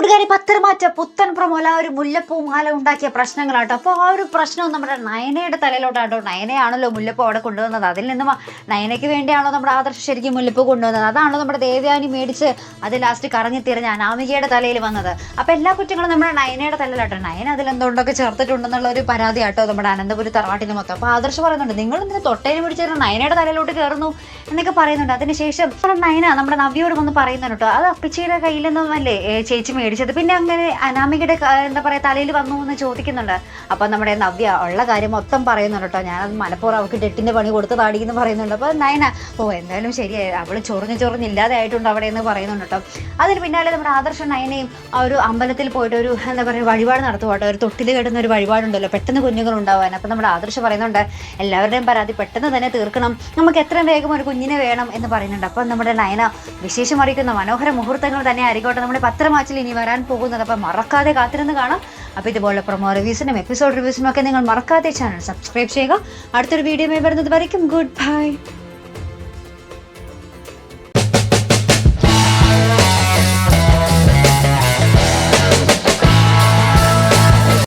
കൂട്ടുകാരി പത്തരമാറ്റ പുത്തൻ പ്രമോല ഒരു മുല്ലപ്പൂ മാല ഉണ്ടാക്കിയ പ്രശ്നങ്ങളാട്ടോ. അപ്പോൾ ആ ഒരു പ്രശ്നം നമ്മുടെ നയനയുടെ തലയിലോട്ടാട്ടോ. നയനയാണല്ലോ മുല്ലപ്പൂ അവിടെ കൊണ്ടുവന്നത്. അതിൽ നിന്നും നയനയ്ക്ക് വേണ്ടിയാണോ നമ്മുടെ ആദർശ് ശരിക്കും മുല്ലപ്പൂ കൊണ്ടുവന്നത്? അതാണോ നമ്മുടെ ദേവയാനി മേടിച്ച് അത് ലാസ്റ്റ് കറങ്ങി തിരിഞ്ഞ് അനാമികയുടെ തലയിൽ വന്നത്? അപ്പോൾ എല്ലാ കുറ്റങ്ങളും നമ്മുടെ നയനയുടെ തലയിലാട്ടോ. നയന അതിൽ എന്തുകൊണ്ടൊക്കെ ചേർത്തിട്ടുണ്ടെന്നുള്ള ഒരു പരാതി ആട്ടോ നമ്മുടെ അനന്തപുരി തറവാട്ടിന് മൊത്തം അപ്പോൾ ആദർശ് പറയുന്നുണ്ട് നിങ്ങൾ എന്തിനാ തൊട്ടേനെ പിടിച്ചിട്ട് നയനയുടെ തലയിലോട്ട് കയറുന്നു എന്നൊക്കെ പറയുന്നുണ്ട്. അതിനുശേഷം നയന നമ്മുടെ നവ്യോട് വന്ന് പറയുന്നുണ്ട് കേട്ടോ അത് അപ്പിച്ചിയുടെ കയ്യിൽ നിന്നും അല്ലേ ചേച്ചി മേടിച്ചത്. പിന്നെ അങ്ങനെ അനാമികയുടെ എന്താ പറയുക തലയിൽ വന്നു എന്ന് ചോദിക്കുന്നുണ്ട്. അപ്പം നമ്മുടെ നവ്യ ഉള്ള കാര്യം മൊത്തം പറയുന്നുണ്ട് കേട്ടോ. ഞാനത് മലപ്പുറം അവൾക്ക് ഡെട്ടിന്റെ പണി കൊടുത്ത് താടിക്കുന്നു പറയുന്നുണ്ട്. അപ്പോൾ നയന ഓ എന്തായാലും ശരിയായി അവൾ ചൊറിഞ്ഞ് ചൊറിഞ്ഞ് ഇല്ലാതായിട്ടുണ്ട് അവിടെ എന്ന് പറയുന്നുണ്ട് കേട്ടോ. അതിന് പിന്നാലെ നമ്മുടെ ആദർശ നയനയും ആ ഒരു അമ്പലത്തിൽ പോയിട്ട് ഒരു എന്താ പറയുക വഴിപാട് നടത്തുക കേട്ടോ. ഒരു തൊട്ടിൽ കിടന്ന ഒരു വഴിപാടുണ്ടല്ലോ പെട്ടെന്ന് കുഞ്ഞുങ്ങൾ ഉണ്ടാവാൻ. അപ്പം നമ്മുടെ ആദർശ പറയുന്നുണ്ട് എല്ലാവരുടെയും പരാതി പെട്ടെന്ന് തന്നെ തീർക്കണം. നമുക്ക് എത്രയും വേഗം ഒരു കുഞ്ഞിനെ വേണം എന്ന് പറയുന്നുണ്ട്. അപ്പം നമ്മുടെ നയന വിശേഷം അറിയിക്കുന്ന മനോഹര മുഹൂർത്തങ്ങൾ തന്നെ ആയിരിക്കോട്ടെ നമ്മുടെ പത്രമാച്ചിൽ ഇനി വരാൻ പോകുന്നത്. അപ്പം മറക്കാതെ കാത്തിരുന്ന് കാണാം. അപ്പോൾ ഇതുപോലെ പ്രൊമോ റിവ്യൂസിനും എപ്പിസോഡ് റിവ്യൂസിനും ഒക്കെ നിങ്ങൾ മറക്കാതെ ചാനൽ സബ്സ്ക്രൈബ് ചെയ്യുക. അടുത്തൊരു വീഡിയോ വരുന്നത് വരയ്ക്കും. Good bye